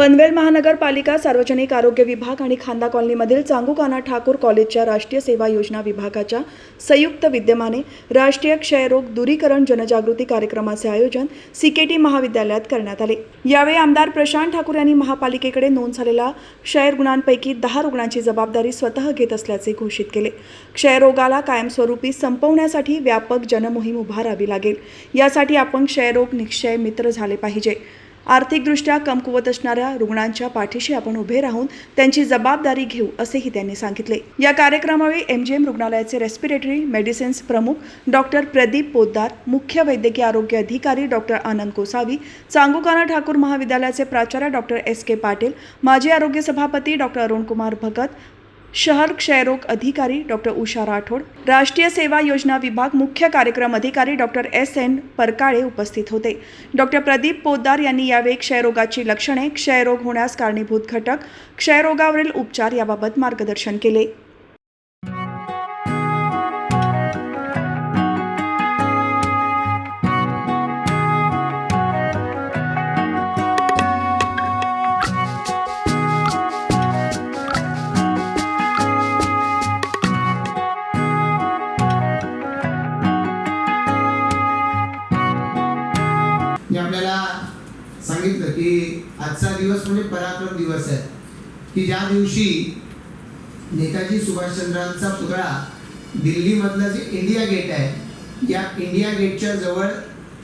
पनवेल महानगरपालिका सार्वजनिक आरोग्य विभाग आणि खांदा कॉलनीमधील चांगुकाना ठाकूर कॉलेजच्या राष्ट्रीय सेवा योजना विभागाच्या संयुक्त विद्यमाने राष्ट्रीय क्षयरोग दूरीकरण जनजागृती कार्यक्रमाचे आयोजन सीकेटी महाविद्यालयात करण्यात आले. यावेळी आमदार प्रशांत ठाकूर यांनी महापालिकेकडे नोंद झालेल्या क्षयरुग्णांपैकी दहा रुग्णांची जबाबदारी स्वतः घेत असल्याचे घोषित केले. क्षयरोगाला कायमस्वरूपी संपवण्यासाठी व्यापक जनमोहीम उभारावी लागेल. यासाठी आपण क्षयरोग निक्षय मित्र झाले पाहिजे. आर्थिकदृष्ट्या कमकुवत असणाऱ्या रुग्णांच्या पाठीशी आपण उभे राहून त्यांची जबाबदारी घेऊ असेही त्यांनी सांगितले. या कार्यक्रमावेळी एमजीएम रुग्णालयाचे रेस्पिरेटरी मेडिसिन्स प्रमुख डॉक्टर प्रदीप पोद्दार मुख्य वैद्यकीय आरोग्य अधिकारी डॉक्टर आनंद कोसावी चांगुकाना ठाकूर महाविद्यालयाचे प्राचार्य डॉक्टर एस के पाटील माजी आरोग्य सभापती डॉक्टर अरुणकुमार भगत शहर क्षयरोग अधिकारी डॉक्टर उषा राठोड राष्ट्रीय सेवा योजना विभाग मुख्य कार्यक्रम अधिकारी डॉक्टर एस एन परकाळे उपस्थित होते. डॉक्टर प्रदीप पोद्दार यांनी यावेळी क्षयरोगाची लक्षणे क्षयरोग होण्यास कारणीभूत घटक क्षयरोगावरील उपचार याबाबत मार्गदर्शन केले. मी आपल्याला सांगितलं की आजचा दिवस म्हणजे पराक्रम दिवस आहे. की ज्या दिवशी नेताजी सुभाषचंद्रांचा पुतळा दिल्लीमधलं जे इंडिया गेट आहे या इंडिया गेटच्या जवळ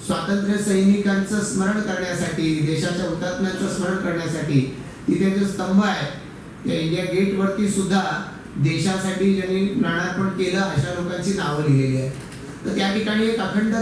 स्वातंत्र्य सैनिकांचं स्मरण करण्यासाठी देशाच्या हुतात्म्यांचं स्मरण करण्यासाठी तिथे जो स्तंभ आहे त्या इंडिया गेटवरती सुद्धा देशासाठी ज्यांनी प्राणार्पण केलं अशा लोकांची नावं लिहिलेली आहेत. तर त्या ठिकाणी एक अखंड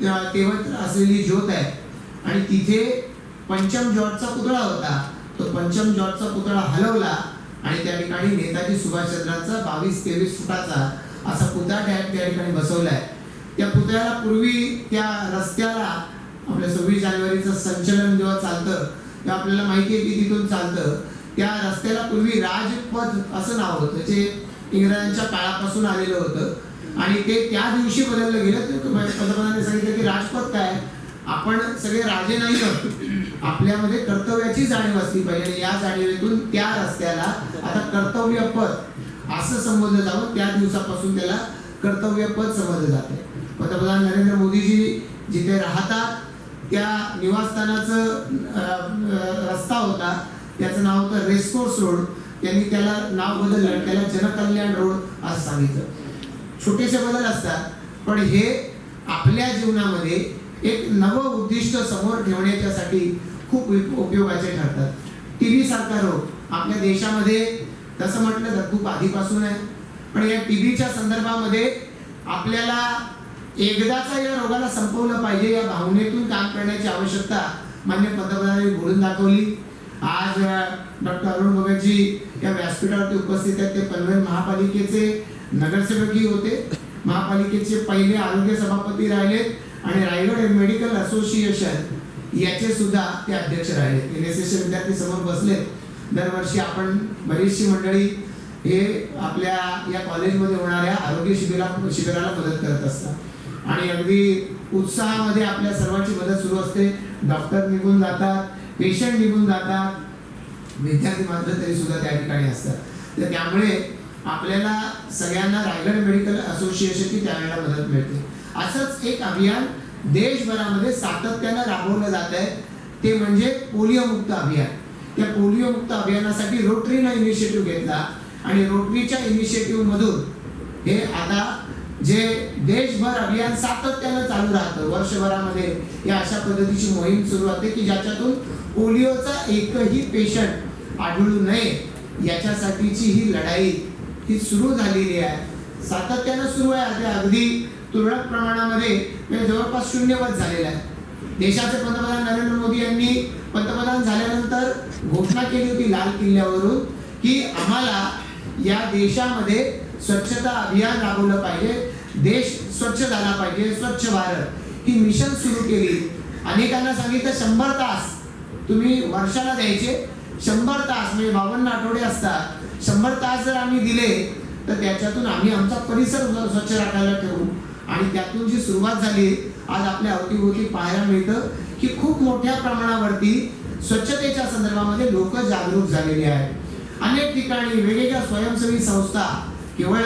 अं, असलेली ज्योत आहे. आणि तिथे पंचम जॉर्जचा पुतळा होता. तो पंचम जॉर्जचा पुतळा हलवला आणि त्या ठिकाणी नेताजी सुभाषचंद्रांचा बावीस तेवीस फुटाचा असा पुतळा त्या त्या ठिकाणी बसवलाय. त्या पुतळ्याला पूर्वी त्या रस्त्याला आपल्या सव्वीस जानेवारीचं संचलन जेव्हा चालतं तेव्हा आपल्याला माहिती आहे की तिथून चालतं. त्या रस्त्याला पूर्वी राजपथ असं नाव होतं जे इंग्रजांच्या काळापासून आलेलं होतं. आणि ते त्या दिवशी बदललं गेलं. पंतप्रधानांनी सांगितलं की राजपथ काय? आपण सगळे राजे नाही आपल्यामध्ये कर्तव्याची जाणीव असली पाहिजे आणि या जाणीवेतून त्या रस्त्याला आता कर्तव्य पद असं संबोधलं जावं. त्या दिवसापासून त्याला कर्तव्य पद समजलं जाते पंतप्रधान नरेंद्र मोदीजी जिथे राहतात त्या निवासस्थानाचं रस्ता होता. त्याचं नाव होतं रेसकोर्स रोड. त्यांनी त्याला नाव बदललं आणि त्याला जनकल्याण रोड असं सांगितलं. छोटेसे बदल असतात पण हे आपल्या जीवनामध्ये एक नवं उद्दिष्ट समोर ठेवण्याच्यासाठी खूप उपयोगाचे ठरतात. टी व्ही सारखा रोग आपल्या देशामध्ये तसं म्हटलं तर खूप आधीपासून आहे. पण या टी व्हीच्या संदर्भामध्ये आपल्याला एकदाचा या रोगाला संपवलं पाहिजे या भावनेतून काम करण्याची आवश्यकता मान्य पंतप्रधानांनी बोलून दाखवली. आज डॉक्टर अरुण भगतजी या व्यासपीठावरती उपस्थित आहेत ते पनवेल महापालिकेचे नगरसेवकही होते. महापालिकेचे पहिले आरोग्य सभापती राहिलेत आणि रायगड मेडिकल असोसिएशन याचे सुद्धा ते अध्यक्ष राहिले एन एस एसचे विद्यार्थी समोर बसलेत. दरवर्षी आपण बरीचशी मंडळी हे आपल्या या कॉलेजमध्ये होणाऱ्या आरोग्य शिबिरा शिबिराला मदत करत असतात. आणि अगदी उत्साहामध्ये आपल्या सर्वांची मदत सुरू असते. डॉक्टर निघून जातात पेशंट निघून जातात. विद्यार्थी मात्र तरी सुद्धा त्या ठिकाणी असतात. तर त्यामुळे आपल्याला सगळ्यांना रायगड मेडिकल असोसिएशनची त्यावेळेला मदत मिळते. असंच एक अभियान देशभरामध्ये सातत्यानं राबवलं जात आहे. ते म्हणजे पोलिओ मुक्त अभियान. त्या पोलिओ मुक्त अभियानासाठी रोटरीनं इनिशिएटिव्ह घेतला आणि रोटरीच्या इनिशिएटिव्हमधून हे आता जे देशभर अभियान सातत्यानं चालू राहतं वर्षभरामध्ये या अशा पद्धतीची मोहीम सुरू राहते की ज्याच्यातून पोलिओचा एकही पेशंट आढळू नये याच्यासाठीची ही लढाई ही सुरू झालेली आहे. सातत्यानं सुरू आहे. अगदी तुरळक प्रमाणामध्ये म्हणजे जवळपास शून्यवत झालेला आहे. देशाचे पंतप्रधान नरेंद्र मोदी यांनी पंतप्रधान झाल्यानंतर घोषणा केली होती लाल किल्ल्यावरून की आम्हाला या देशामध्ये स्वच्छता अभियान राबवलं पाहिजे देश स्वच्छ झाला पाहिजे स्वच्छ भारत. ही मिशन सुरू केली. अनेकांना सांगितलं शंभर तास. तुम्ही वर्षाला द्यायचे शंभर तास म्हणजे बावन्न आठवडे असतात. शंभर तास जर आम्ही दिले तर त्याच्यातून आम्ही आमचा परिसर स्वच्छ राखायला ठेवू. आणि त्यातून जी सुरुवात झाली आज आपल्या अवतीभोवती पाहायला मिळतं की खूप मोठ्या प्रमाणावरती स्वच्छतेच्या संदर्भामध्ये लोक जागरूक झालेली आहेत. अनेक ठिकाणी वेगवेगळ्या स्वयंसेवी संस्था केवळ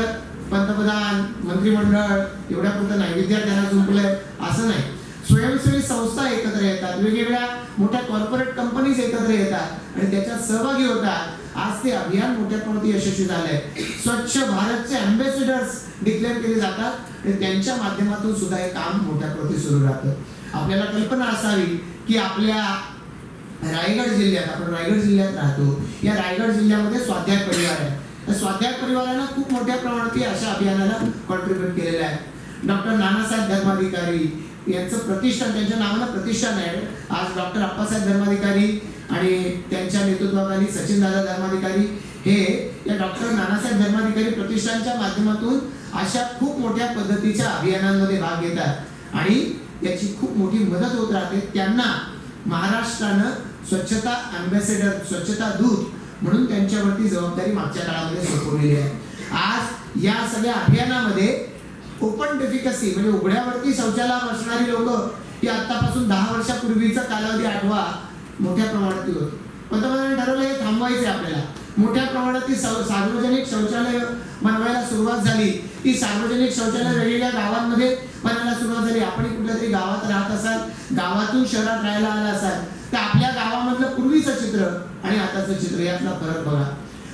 पंतप्रधान मंत्रिमंडळ एवढ्या पुरतं नाही विद्यार्थ्यांना जुंपलंय असं नाही. स्वयंसेवी संस्था एकत्र येतात वेगवेगळ्या मोठ्या कॉर्पोरेट कंपनीज एकत्र येतात आणि त्याच्यात सहभागी होतात. आज ते अभियान मोठ्या प्रमाणात यशस्वी झालंय. स्वच्छ भारतचे अँबेसिडर्स डिक्लेअर केले जातात. आणि त्यांच्या माध्यमातून सुद्धा हे काम मोठ्या प्रमाणात सुरू राहतं. आपल्याला कल्पना असावी की आपल्या रायगड जिल्ह्यात आपण रायगड जिल्ह्यात राहतो. या रायगड जिल्ह्यामध्ये स्वाध्याय परिवार आहे. या स्वाध्याय परिवारानं खूप मोठ्या प्रमाणात अशा अभियानाला कॉन्ट्रीब्युट केलेलं आहे. डॉक्टर नानासाहेब धर्माधिकारी यांचं प्रतिष्ठान त्यांच्या नावानं प्रतिष्ठान आहे. आज डॉक्टर अप्पासाहेब धर्माधिकारी आणि त्यांच्या नेतृत्वाखाली सचिन दादा धर्माधिकारी हे या डॉक्टर नानासाहेब धर्माधिकारी प्रतिष्ठानच्या माध्यमातून अशा खूप मोठ्या पद्धतीच्या अभियानांमध्ये भाग घेतात. आणि याची खूप मोठी मदत होत राहते. त्यांना महाराष्ट्रानं स्वच्छता अँबॅसेडर स्वच्छता दूत म्हणून त्यांच्यावरती जबाबदारी मागच्या काळामध्ये सोपवलेली आहे. आज या सगळ्या अभियानामध्ये ओपन डेफिकसी म्हणजे उघड्यावरती शौचालय असणारी लोक ही आतापासून दहा वर्षापूर्वीचा कालावधी आठवा. मोठ्या प्रमाणात होत. पंतप्रधान ठरवलं हे थांबवायचे आपल्याला. मोठ्या प्रमाणात ती सार्वजनिक शौचालय बनवायला सुरुवात झाली. ती सार्वजनिक शौचालय वेगवेगळ्या गावांमध्ये बनायला सुरुवात झाली. आपण कुठल्या तरी गावात राहत असाल गावातून शहरात राहायला आला असाल तर आपल्या गावामधलं पूर्वीचं चित्र आणि आताचं चित्र यातला फरक बघा.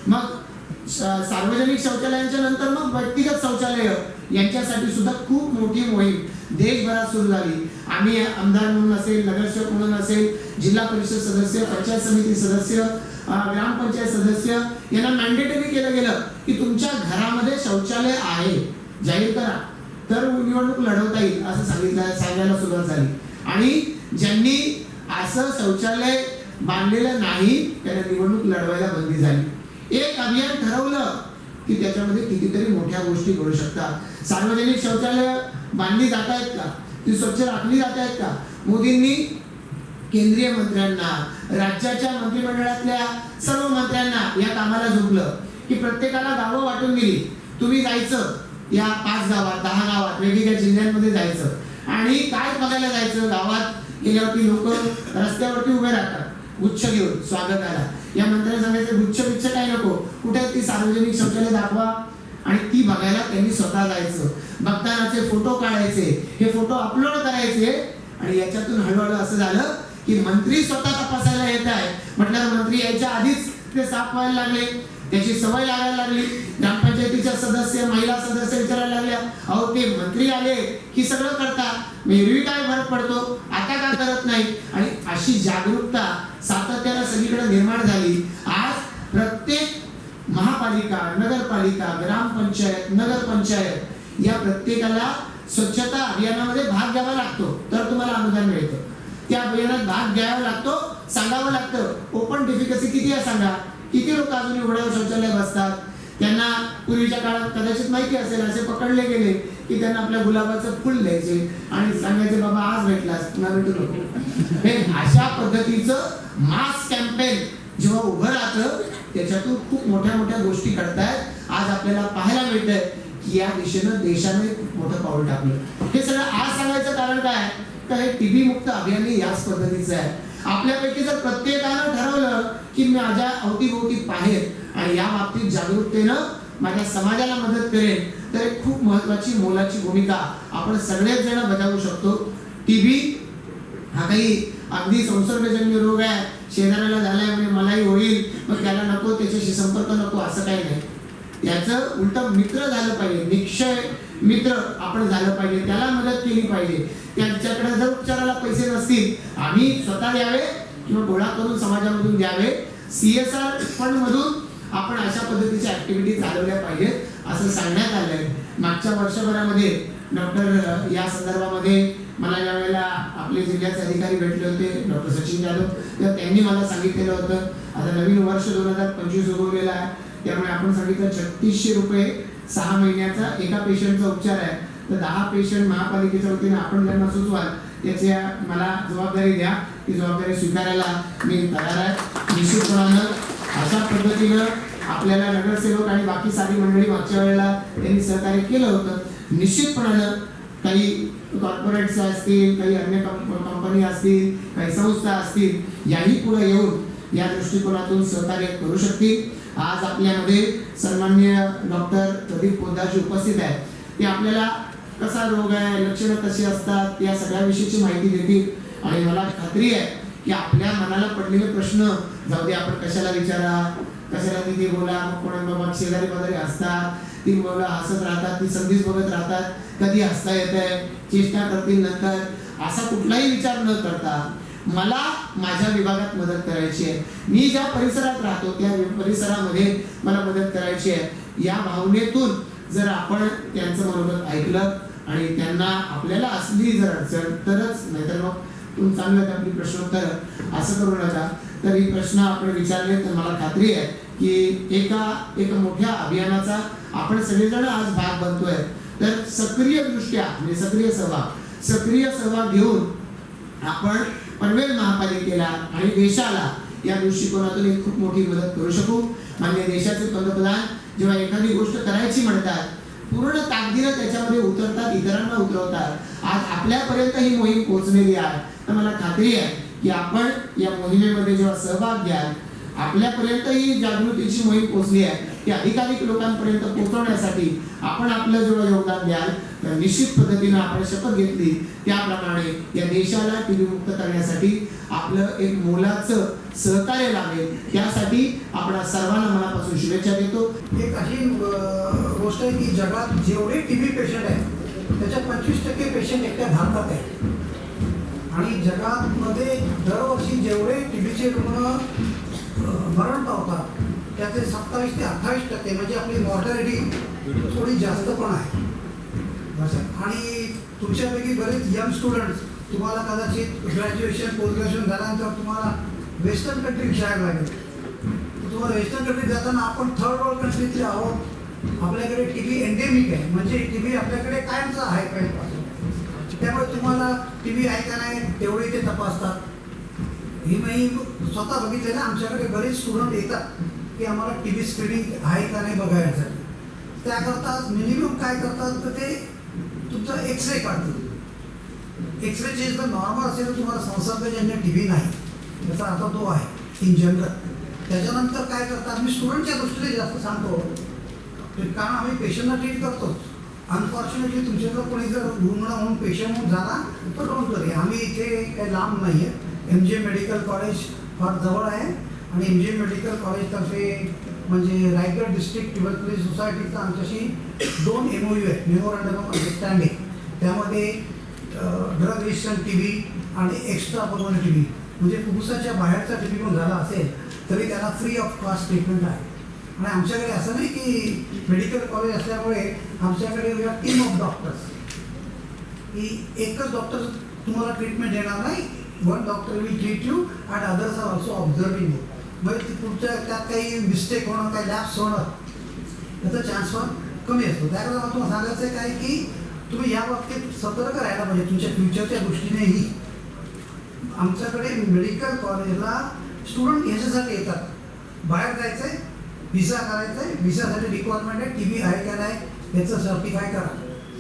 मग सार्वजनिक शौचालयांच्या नंतर मग व्यक्तिगत शौचालय यांच्यासाठी सुद्धा खूप मोठी मोहीम देशभरात सुरू झाली. आम्ही आमदार म्हणून असेल नगरसेवक म्हणून असेल जिल्हा परिषद सदस्य पंचायत समिती सदस्य ग्रामपंचायत सदस्य यांना मॅन्डेटरी केलं गेलं की तुमच्या घरामध्ये शौचालय आहे. जाहीर करा. तर निवडणूक लढवता येईल असं सांगितलं सांगायला सुरुवात झाली. आणि ज्यांनी असं शौचालय बांधलेलं नाही त्यांना निवडणूक लढवायला बंदी झाली. एक अभियान ठरवलं की त्याच्यामध्ये कितीतरी मोठ्या गोष्टी घडू शकतात. सार्वजनिक शौचालय बांधली जात आहेत का? ती स्वच्छ राखली जात आहेत का? मोदींनी केंद्रीय मंत्र्यांना राज्याच्या मंत्रिमंडळातल्या सर्व मंत्र्यांना या कामाला झुकलं की प्रत्येकाला गावं वाटून दिली. तुम्ही जायचं या पाच गावात दहा गावात वेगवेगळ्या जिल्ह्यांमध्ये जायचं. आणि काय बघायला जायचं? गावात गेल्यावरती लोक रस्त्यावरती उभे राहतात. गुच्छ घेऊन स्वागताला या मंत्र्यांना सांगायचं गुच्छ बिच्छ काय नको? कुठे ती सार्वजनिक शौचालय दाखवा. आणि ती बघायला त्यांनी स्वतः जायचं. बघतानाचे फोटो काढायचे. हे फोटो अपलोड करायचे. आणि याच्यातून हळूहळू असं झालं की मंत्री स्वतः तपासायला येत आहे. म्हटल्यावर मंत्री यायच्या आधीच ते साफ व्हायला लागले. त्याची सवय लागायला लागली. ग्रामपंचायतीच्या सदस्य महिला सदस्य विचारायला लागल्या. अहो ते मंत्री आले की सगळं करतात मग एरवी काय फरक पडतो. आता का करत नाही आणि अशी जागरूकता सातत्यानं सगळीकडे निर्माण झाली. आज प्रत्येक महापालिका नगरपालिका ग्रामपंचायत नगरपंचायत या प्रत्येकाला स्वच्छता अभियानामध्ये भाग घ्यावा लागतो. तर तुम्हाला अनुदान मिळतं. त्या अभियानात भाग घ्यावा लागतो सांगावं लागतं. ओपन डिफिकसी किती आहे सांगा? किती लोक अजून उघड्यावर शौचालय बसतात? त्यांना पूर्वीच्या काळात कदाचित माहिती असेल असे पकडले गेले की त्यांना आपल्या गुलाबाचं फुल द्यायचे आणि सांगायचे बाबा आज भेटलास पुन्हा भेटू नको. हे अशा पद्धतीचं मास कॅम्पेन जेव्हा उभं राहतं त्याच्यातून खूप मोठ्या मोठ्या गोष्टी घडतायत. आज आपल्याला पाहायला मिळतंय की या दिशेनं देशाने खूप मोठं पाऊल टाकलं. हे सगळं आज सांगायचं कारण काय? तर टीबी मुक्त अभियान याच पद्धतीचं आहे. आपल्यापैकी जर प्रत्येकानं ठरवलं की मी माझ्या अवतीभोवती पाहेत आणि या बाबतीत जागरूकतेनं माझ्या समाजाला मदत करेन तर एक खूप महत्वाची मोलाची भूमिका आपण सगळेच जण बजावू शकतो. टीबी हा काही अगदी संसर्गजन्य रोग आहे शेजाऱ्याला झालाय म्हणजे मलाही होईल मग त्याला नको त्याच्याशी संपर्क नको असं काही नाही. याचं उलट मित्र झालं पाहिजे निक्षय मित्र आपण झालं पाहिजे त्याला मदत केली पाहिजे. त्यांच्याकडे जर उपचाराला पैसे नसतील आम्ही स्वतः द्यावे किंवा गोळा करून समाजामधून द्यावे सीएसआर आर फंड मधून आपण अशा पद्धतीच्या ऍक्टिव्हिटी चालवल्या पाहिजेत असं सांगण्यात आलंय. मागच्या वर्षभरामध्ये डॉक्टर या संदर्भामध्ये मला यावेळेला वेळेला आपले जिल्ह्याचे अधिकारी भेटले होते डॉक्टर सचिन जाधव. तर त्यांनी मला सांगितलेलं होतं आता नवीन वर्ष दोन हजार पंचवीस उगवलेलं आहे. त्यामुळे आपण सांगितलं छत्तीसशे रुपये सहा महिन्याचा एका पेशंटचा उपचार आहे. तर दहा पेशंट महापालिकेच्या वतीने आपण ज्यांना सुचवाल. याची मला जबाबदारी द्या. ती जबाबदारी स्वीकारायला मी तयार आहे. निश्चितपणानं अशा पद्धतीनं आपल्याला नगरसेवक आणि बाकी सारी मंडळी मागच्या वेळेला त्यांनी सहकार्य केलं होतं. निश्चितपणानं काही कॉर्पोरेट्स असतील काही अन्य कंप- कंपनी असतील काही संस्था असतील याही पुढे येऊन या दृष्टिकोनातून सहकार्य करू शकतील. आज आपल्यामध्ये सन्मान्य डॉक्टर प्रदीप पोद्दारजी उपस्थित आहेत. ते आपल्याला कसा रोग आहे लक्षणं कशी असतात या सगळ्याविषयीची माहिती देतील. आणि मला खात्री आहे की आपल्या मनाला पडलेले प्रश्न जाऊ दे आपण कशाला विचारा कशाला तिथे बोला मग कोणा शेजारी वगैरे असतात ती मुलं हसत राहतात ती संधीच बघत राहतात कधी हसता येत आहे चेष्टा करतील नंतर असा कुठलाही विचार न करता मला माझ्या विभागात मदत करायची आहे. मी ज्या परिसरात राहतो त्या परिसरामध्ये मला मदत करायची आहे. या भावनेतून जर आपण त्यांचं मनोगत ऐकलं आणि त्यांना आपल्याला असली जर अडचण तरच नाहीतर मग तुम्ही चांगलं आपली प्रश्नोत्तर असं करू नका. तर ही प्रश्न आपण विचारले तर मला खात्री आहे की एका एका मोठ्या अभियानाचा आपण सगळेजण आज भाग बनतोय. तर सक्रिय दृष्ट्या म्हणजे सक्रिय सहभाग सक्रिय सहभाग घेऊन आपण पनवेल महापालिकेला आणि देशाला या दृष्टिकोनातून एक खूप मोठी मदत करू शकू. मान्य देशाचे पंतप्रधान जेव्हा एखादी गोष्ट करायची म्हणतात पूर्ण ताकदीनं त्याच्यामध्ये उतरतात इतरांना उतरवतात. आज आपल्यापर्यंत ही मोहीम पोहोचलेली आहे. तर मला खात्री आहे की आपण या मोहिमेमध्ये जेव्हा सहभाग घ्याल आपल्यापर्यंत ही जागृतीची मोहीम पोहोचली आहे. ती अधिकाधिक लोकांपर्यंत पोहोचवण्यासाठी आपण आपलं जेव्हा योगदान द्याल तर निश्चित पद्धतीनं आपण शपथ घेतली. त्याप्रमाणे या देशाला टीबी मुक्त करण्यासाठी आपलं एक मोलाचं सहकार्य लागेल. त्यासाठी आपण सर्वांना मनापासून शुभेच्छा देतो. एक अशी गोष्ट आहे की जगात जेवढे टी बी पेशंट आहेत त्याच्यात पंचवीस टक्के पेशंट एकट्या भारतात आहेत आणि जगात मध्ये दरवर्षी जेवढे टी बीचे रुग्ण मरण पावतात त्याचे सत्तावीस ते अठ्ठावीस टक्के म्हणजे आपली मॉर्टॅलिटी थोडी जास्त पण आहे. आणि तुमच्यापैकी बरेच यंग स्टुडंट्स तुम्हाला कदाचित ग्रॅज्युएशन पोस्ट ग्रॅज्युएशन झाल्यानंतर तुम्हाला वेस्टर्न कंट्री जायला लागेल. तुम्हाला वेस्टर्न कंट्रीत जाताना आपण थर्ड वर्ल्ड कंट्रीतले आहोत. आपल्याकडे टी बी एंडेमिक आहे. म्हणजे टी व्ही आपल्याकडे कायमचा आहे पहिल्यापासून त्यामुळे तुम्हाला टी व्ही आहे का नाही तेवढे ते तपासतात. ही मी स्वतः बघितलेलं ना आमच्याकडे बरेच स्टुडंट येतात की आम्हाला टी व्ही स्क्रीनिंग आहे का नाही बघायसाठी त्याकरता मिनिमम काय करतात तर ते तुमचा एक्सरे काढतील एक्सरेचे जर नॉर्मल असेल तर तुम्हाला संसर्गजन्य टी व्ही नाही. याचा अर्थ तो आहे इन जनरल त्याच्यानंतर काय करतात मी स्टुडंटच्या दृष्टीने जास्त सांगतो कारण आम्ही पेशंटला ट्रीट करतोच. अनफॉर्च्युनेटली तुमच्याकडं कोणी जर रुग्ण म्हणून पेशंट म्हणून झाला तर डोंट वरी आम्ही इथे काही लांब नाही आहे एम जी मेडिकल कॉलेज फार जवळ आहे. आणि एम जी मेडिकल कॉलेजतर्फे म्हणजे रायगड डिस्ट्रिक्ट ट्युबरक्युलोसिस सोसायटीचा आमच्याशी दोन एम ओ यू आहेत. मेमोरंडम ऑफ अंडरस्टँडिंग त्यामध्ये ड्रग रेजिस्टंट टी व्ही आणि एक्स्ट्रा पल्मोनरी टी व्ही म्हणजे फुफ्फुसाच्या बाहेरचा ट्रीटमेंट झाला असेल तरी त्याला फ्री ऑफ कॉस्ट ट्रीटमेंट आहे. आणि आमच्याकडे असं नाही की मेडिकल कॉलेज असल्यामुळे आमच्याकडे टीम ऑफ डॉक्टर्स की एकच डॉक्टर तुम्हाला ट्रीटमेंट देणार नाही one doctor will treat you and others are also observing you म्हणजे ती पुढच्या त्यात काही मिस्टेक होणं काही लॅब्स होणं याचा चान्स पण कमी असतो. त्याकरता मला तुम्हाला सांगायचं आहे काय की तुम्ही या बाबतीत सतर्क राहायला पाहिजे. तुमच्या फ्युचरच्या दृष्टीनेही. आमच्याकडे मेडिकल कॉलेजला स्टुडंट ह्याच्यासाठी येतात. बाहेर जायचं आहे व्हिसा करायचा आहे व्हिसासाठी रिक्वायरमेंट आहे टी बी आहे का नाही याचं सर्टिफाय करा.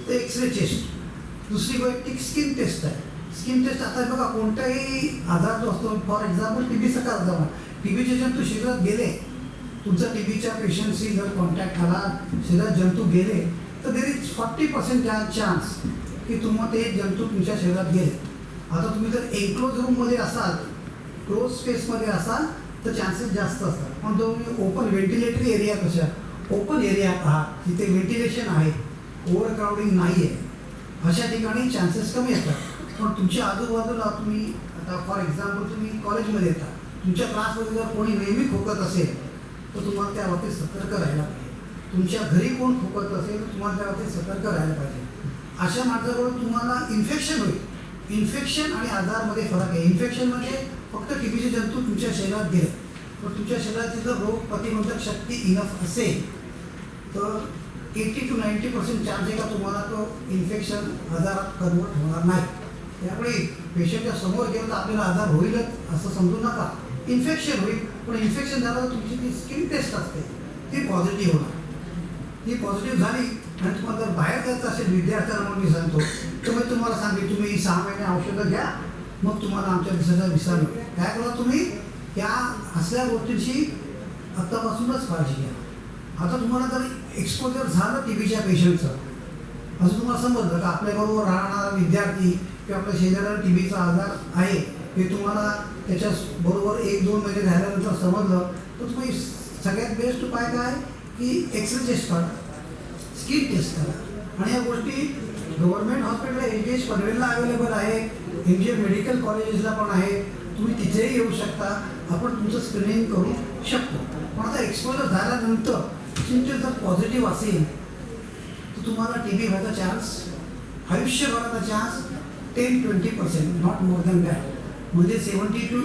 ते एक्सरे चेस्ट दुसरी वैयक्तिक स्किन टेस्ट आहे. स्किन टेस्ट आता बघा कोणताही आजार जो असतो फॉर एक्झाम्पल टी बी सकाळ जमा टी बीचे जंतू शरीरात गेले तुमचा टी बीच्या पेशंटशी जर कॉन्टॅक्ट झाला शरीरात जंतू गेले तर there is forty percent chance की तुम्हाला ते जंतू तुमच्या शरीरात गेले. आता तुम्ही जर एन्क्लोज रूममध्ये असाल क्लोज स्पेसमध्ये असाल तर चान्सेस जास्त असतात. पण तुम्ही ओपन व्हेंटिलेटरी एरिया कशा ओपन एरियात आहात जिथे व्हेंटिलेशन आहे ओव्हर क्राऊडिंग नाही आहे अशा ठिकाणी चान्सेस कमी असतात पण तुमच्या आजूबाजूला तुम्ही आता फॉर एक्झाम्पल तुम्ही कॉलेजमध्ये येता तुमच्या क्लासमध्ये जर कोणी नेहमी खोकत असेल तर तुम्हाला त्या बाबतीत सतर्क राहायला पाहिजे. तुमच्या घरी कोण खोकत असेल तर तुम्हाला त्या बाबतीत सतर्क राहायला पाहिजे. अशा माणसाकडून तुम्हाला इन्फेक्शन होईल. इन्फेक्शन आणि आजारमध्ये फरक आहे. इन्फेक्शन म्हणजे फक्त टीबीचे जंतू तुमच्या शरीरात गेले. पण तुमच्या शरीरात जर रोग प्रतिबंधक शक्ती इनफ असेल तर eighty to ninety percent charge आहे का तुम्हाला तो इन्फेक्शन आजारात कन्वर्ट होणार नाही? त्यामुळे पेशंटच्या समोर गेलं तर आपल्याला आजार होईलच असं समजू नका. इन्फेक्शन होईल पण इन्फेक्शन झालं तर तुमची ती स्किन टेस्ट असते. ती पॉझिटिव्ह होणार. ती पॉझिटिव्ह झाली आणि तुम्हाला जर बाहेर जायचं असेल विद्यार्थ्यांना मग मी सांगतो तर मी तुम्हाला सांगेन तुम्ही सहा महिने औषधं घ्या मग तुम्हाला आमच्या दिवसाचा विसा मिळेल काय करा तुम्ही त्या असल्या गोष्टींची आत्तापासूनच काळजी घ्या. आता तुम्हाला जर एक्सपोजर झालं टी व्हीच्या पेशंटचं असं तुम्हाला समजलं का आपल्याबरोबर राहणारा विद्यार्थी किंवा आपल्या शेजाऱ्याला टी व्हीचा आजार आहे हे तुम्हाला त्याच्या बरोबर एक दोन महिने झाल्यानंतर समजलं तर तुम्ही सगळ्यात बेस्ट उपाय काय की एक्सरे टेस्ट करा. स्किन टेस्ट करा आणि या गोष्टी government hospital M G H पनवेलला अवेलेबल आहे. एम जी एम मेडिकल कॉलेजेसला पण आहे. तुम्ही तिथेही येऊ शकता. आपण तुमचं स्क्रीनिंग करू शकतो. पण आता एक्सपोजर झाल्यानंतर तुमचे जर पॉझिटिव्ह असेल तर तुम्हाला टी बी व्हायचा chance आयुष्यभराचा chance ten twenty percent not more than that म्हणजे seventy to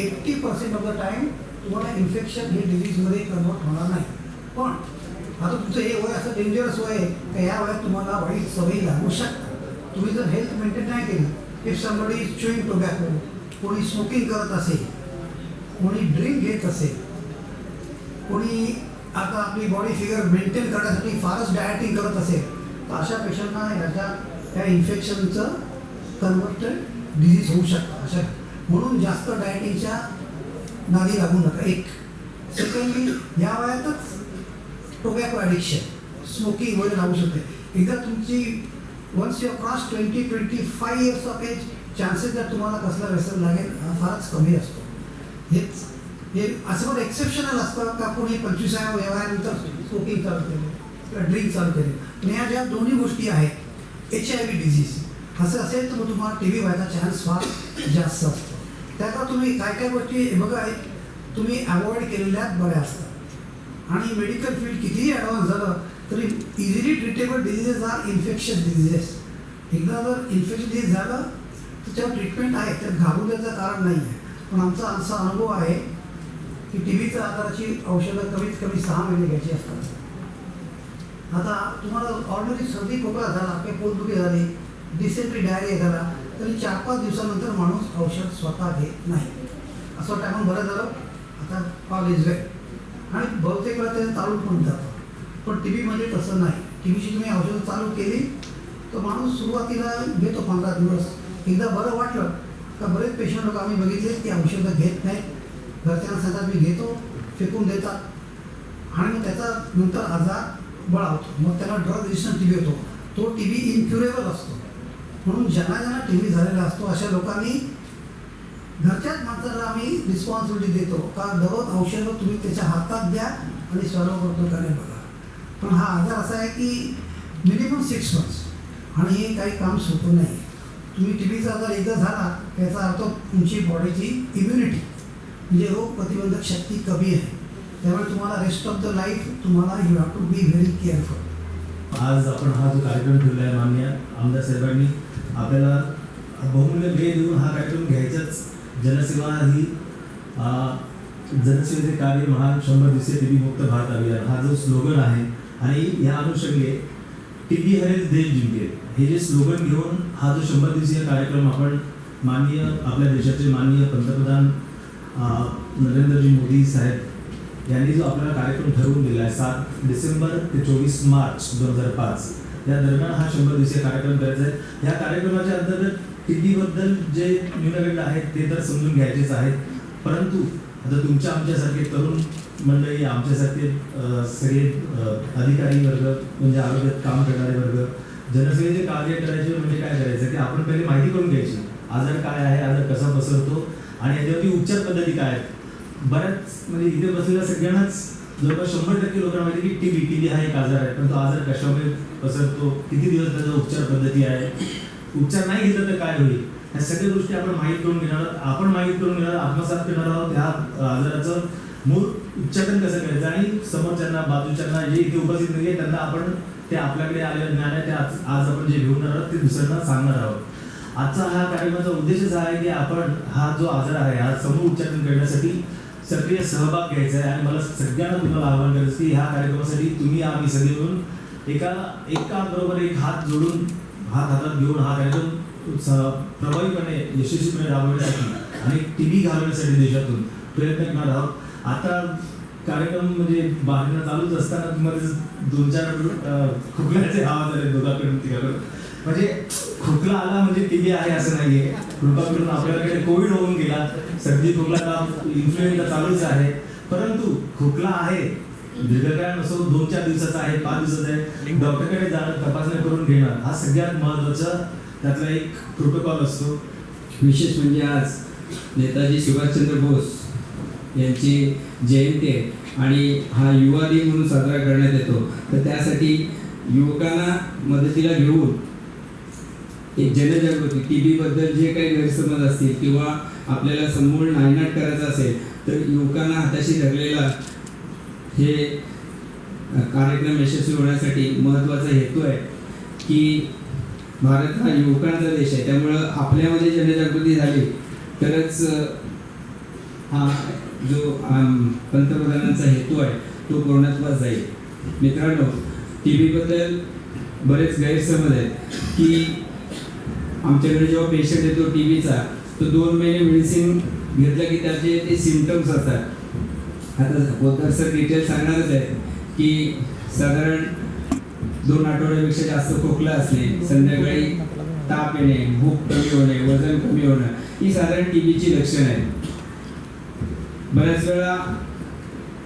eighty percent of the time तुम्हाला इन्फेक्शन हे डिझीजमध्ये कन्वर्ट होणार नाही. पण आता तुमचं हे वय असं डेंजरस वय आहे का या वयात तुम्हाला वाईट सवयी लागू शकतात. तुम्ही जर हेल्थ मेंटेन नाही केली if somebody is chewing tobacco कोणी स्मोकिंग करत असेल कोणी ड्रिंक घेत असेल कोणी आता आपली बॉडी फिगर मेंटेन करण्यासाठी फारच डायटिंग करत असेल तर अशा पेशंटना ह्याच्या त्या इन्फेक्शनचं कन्वर्टेड डिझीज होऊ शकतं. अशा म्हणून जास्त डायटिंगच्या नादी लागू नका. एक सेकंडली या वयातच टोबॅको ॲडिक्शन स्मोकिंग वगैरे लागू शकते एकदा तुमची once your cross twenty twenty five years of age chances जर तुम्हाला कसला व्यसन लागेल हा फारच कमी असतो. हेच हे असं पण एक्सेप्शनल असतं का कोणी पंचवीसाव्या व्यवहारानंतर स्मोकिंग चालू केले किंवा ड्रिंक चालू केले. आणि या ज्या दोन्ही गोष्टी आहेत एच आय व्ही डिझीज असं असेल तर मग तुम्हाला टी व्ही व्हायचा चान्स फार जास्त असतो. त्याचा तुम्ही काय काय गोष्टी बघा तुम्ही अवॉइड केलेल्या बऱ्या असतात. आणि मेडिकल फील्ड कितीही ॲडव्हान्स झालं तरी easily treatable diseases are infection diseases एकदा जर इन्फेक्शन डिझीज झालं तर त्यावर ट्रीटमेंट आहे त्यात घाबरण्याचं कारण नाही आहे. पण आमचा असा अनुभव आहे की टी व्हीच्या आजाराची औषधं कमीत कमी सहा महिने घ्यायची असतात. आता तुम्हाला ऑर्डिनरी सर्दी खोकला झाला काही पोटदुखी झाली डिसेंट्री डायरिया झाला तरी चार पाच दिवसानंतर माणूस औषध स्वतः घेत नाही. असं वाटतं आपण बरं झालं. आता कॉल इज वेल आणि बहुतेक वेळा त्याचं चालू पण जातं. पण टी व्हीमध्ये तसं नाही. टी व्हीची तुम्ही औषधं चालू केली तर माणूस सुरुवातीला घेतो पंधरा दिवस. एकदा बरं वाटलं का बरेच पेशंट लोक आम्ही बघितले की औषधं घेत नाहीत. घरच्यांना सांगतात मी घेतो. फेकून देतात. आणि मग त्याचा नंतर आजार बळावतो. मग त्याला ड्रग रेजिस्टंट टी व्ही होतो तो टी व्ही इन्क्युरेबल असतो. म्हणून ज्यांना ज्यांना टी व्ही झालेला असतो अशा लोकांनी घरच्याच माणसाला आम्ही रिस्पॉन्सिबिलिटी देतो. का दररोज औषधं तुम्ही त्याच्या हातात द्या आणि सर्व करतो त्याने बघा. पण हा आजार असा आहे की मिनिमम सिक्स मंथ्स आणि हे काही काम सोपं नाही. तुम्ही टी व्हीचा आजार एकदा झाला त्याचा अर्थ तुमची बॉडीची इम्युनिटी म्हणजे रोग प्रतिबंधक शक्ती कमी आहे. त्यामुळे तुम्हाला रेस्ट ऑफ द लाईफ तुम्हाला you have to be very careful आज आपण हा जो कार्यक्रम ठेवला आहे मान्य आमदार साहेबांनी आपल्याला बहुमूल्य वेळ देऊन हा कार्यक्रम घ्यायचाच जनसेवा ही जनसेवेचे कार्य महान शंभर दिवसीय टी मुक्त भारत अभियान. हा जो स्लोगन आहे आणि या अनुषंगे टी व्ही हरेल देश जिंकेल हे जे स्लोगन घेऊन हा जो शंभर दिवसीय कार्यक्रम आपण माननीय आपल्या देशाचे माननीय पंतप्रधान नरेंद्रजी मोदी साहेब यांनी जो आपल्याला कार्यक्रम ठरवून दिला आहे सात डिसेंबर ते चोवीस मार्च दोन हजार पाच. या दरम्यान हा शंभर दिवसीय कार्यक्रम करायचा आहे या कार्यक्रमाच्या अंतर्गत टीबीबद्दल जे न्यूनगंड आहेत ते तर समजून घ्यायचेच आहेत. परंतु आता तुमच्या आमच्यासारखे तरुण मंडळी आमच्यासारखे सगळे अधिकारी वर्ग म्हणजे आरोग्यात काम करणारे वर्ग जनसेवेचे कार्य करायचे म्हणजे काय करायचं? की आपण पहिले माहिती करून घ्यायची. आजार काय आहे आजार कसा पसरतो आणि याच्यावरती उपचार पद्धती काय आहेत? बऱ्याच म्हणजे इथे बसलेल्या सगळ्यांनाच जवळपास शंभर टक्के लोकांना माहिती की टीबी टीबी हा एक आजार आहे. पण तो आजार कशामुळे पसरतो? किती दिवस त्याचा उपचार पद्धती आहे? उपचार नाही घेतला तर काय होईल? ह्या सगळ्या गोष्टी आपण माहीत करून घेणार आहोत. आपण माहीत करून घेणार आहोत, आत्मसात करणार आहोत. ह्या आजाराचं मूळ उच्चाटन कसं करायचं? आणि समोरच्यांना बाजूच्यांना जे इथे उपस्थित नाही त्यांना आपण ते आपल्याकडे आलेलं ज्ञान आहे ते आज आज आपण जे घेऊन आहोत ते दुसऱ्यांना सांगणार आहोत. आजचा हा कार्यक्रमाचा उद्देशच हा आहे की आपण हा जो आजार आहे हा समूह उच्चाटन करण्यासाठी सक्रिय सहभाग घ्यायचा आहे. आणि मला सगळ्यांना तुम्हाला आवाहन करायचं की ह्या कार्यक्रमासाठी तुम्ही आम्ही सगळे मिळून एका एका बरोबर एक हात जोडून हात हातात घेऊन हा कार्यक्रम प्रभावीपणे यशस्वीपणे राबवण्यासाठी आणि टी व्ही घालवण्यासाठी देशातून प्रयत्न करणार आहोत. आता कार्यक्रम म्हणजे बांधणं चालूच असताना तुम्हाला दोन चार अं, खोकल्याचे आवाज आले दोघांकडून तिघाकडून म्हणजे खोकला आला म्हणजे टीबी आहे असं नाहीये. कृपा करून आपल्याकडे कोविड होऊन गेला. सर्दी खोकला ताप इन्फ्लुएन्झा चालूच आहे. परंतु खोकला आहे. दीर्घकाळ नसो दोन चार दिवसाचा आहे पाच दिवसाचा आहे. डॉक्टरकडे जाणं तपासणी करून घेणं हा सगळ्यात महत्त्वाचा त्यातला एक प्रोटोकॉल असतो. विशेष म्हणजे आज नेताजी सुभाषचंद्र बोस यांची जयंती आहे आणि हा युवा दिन म्हणून साजरा करण्यात येतो. तर त्यासाठी युवकांना मदतीला घेऊन एक जनजागृती टी बद्दल जे काही गैरसमज असतील किंवा आपल्याला समूळ नायनाट करायचा असेल तर युवकांना हाताशी धरलेला हे कार्यक्रम यशस्वी होण्यासाठी महत्त्वाचा हेतू आहे की भारत हा युवकांचा देश आहे. त्यामुळं आपल्यामध्ये जनजागृती झाली तरच हा जो पंतप्रधानांचा हेतू आहे तो पूर्णत्वास जाईल. मित्रांनो टी व्हीबद्दल बरेच गैरसमज आहेत की आमच्याकडे जेव्हा पेशंट येतो टी व्हीचा तो दोन महिने मेडिसिन घेतलं की त्याचे ते सिमटम्स असतात. आता पोद्दार सर डिटेल सांगणारच आहे की साधारण दोन आठवड्यापेक्षा जास्त खोकला असणे संध्याकाळी ताप येणे भूक कमी होणे वजन कमी होणं ही साधारण टी बीची लक्षणं आहेत. बऱ्याच वेळा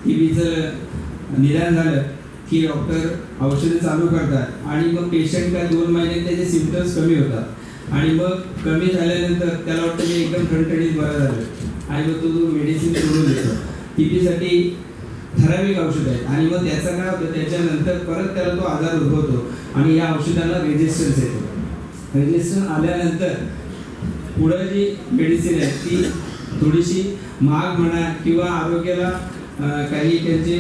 टी बीचं निदान झालं की डॉक्टर औषधं चालू करतात आणि मग पेशंट काय दोन महिन्यात त्याचे सिमटम्स कमी होतात. आणि मग कमी झाल्यानंतर त्याला वाटतं की एकदम ठणठणीत बरं झालं. आणि मग तो तो मेडिसिन सोडून देतो. टीबीसाठी ठराविक औषध आहेत. आणि मग त्याचा काय होतं त्याच्यानंतर परत त्याला तो आजार उद्भवतो आणि या औषधाला रेजिस्टन्स येतो. रेजिस्टन्स आल्यानंतर पुढं जी मेडिसिन आहे ती थोडीशी महाग म्हणा किंवा आरोग्याला काही त्यांचे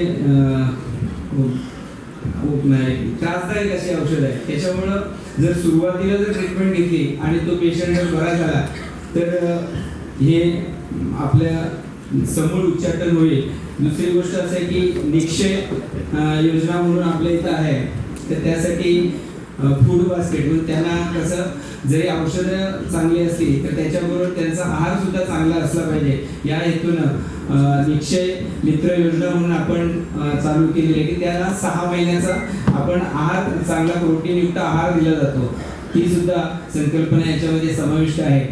नाही त्रासदायक अशी औषध आहे त्याच्यामुळं जर सुरुवातीला जर ट्रीटमेंट घेतली आणि तो पेशंट जर बरा झाला तर हे आपल्या समूळ उच्चाटन होईल. दुसरी गोष्ट असं आहे की निक्षय योजना म्हणून आपल्या इथं आहे. तर त्यासाठी फूड बास्केट म्हणजे त्यांना कसं जरी औषधं चांगली असली तर त्याच्याबरोबर त्यांचा आहार सुद्धा चांगला असला पाहिजे. या हेतूनं निक्षय मित्र योजना म्हणून आपण चालू केलेली आहे की त्याला सहा महिन्याचा आपण आहार चांगला प्रोटीनयुक्त आहार दिला जातो. ही सुद्धा संकल्पना याच्यामध्ये समाविष्ट आहे.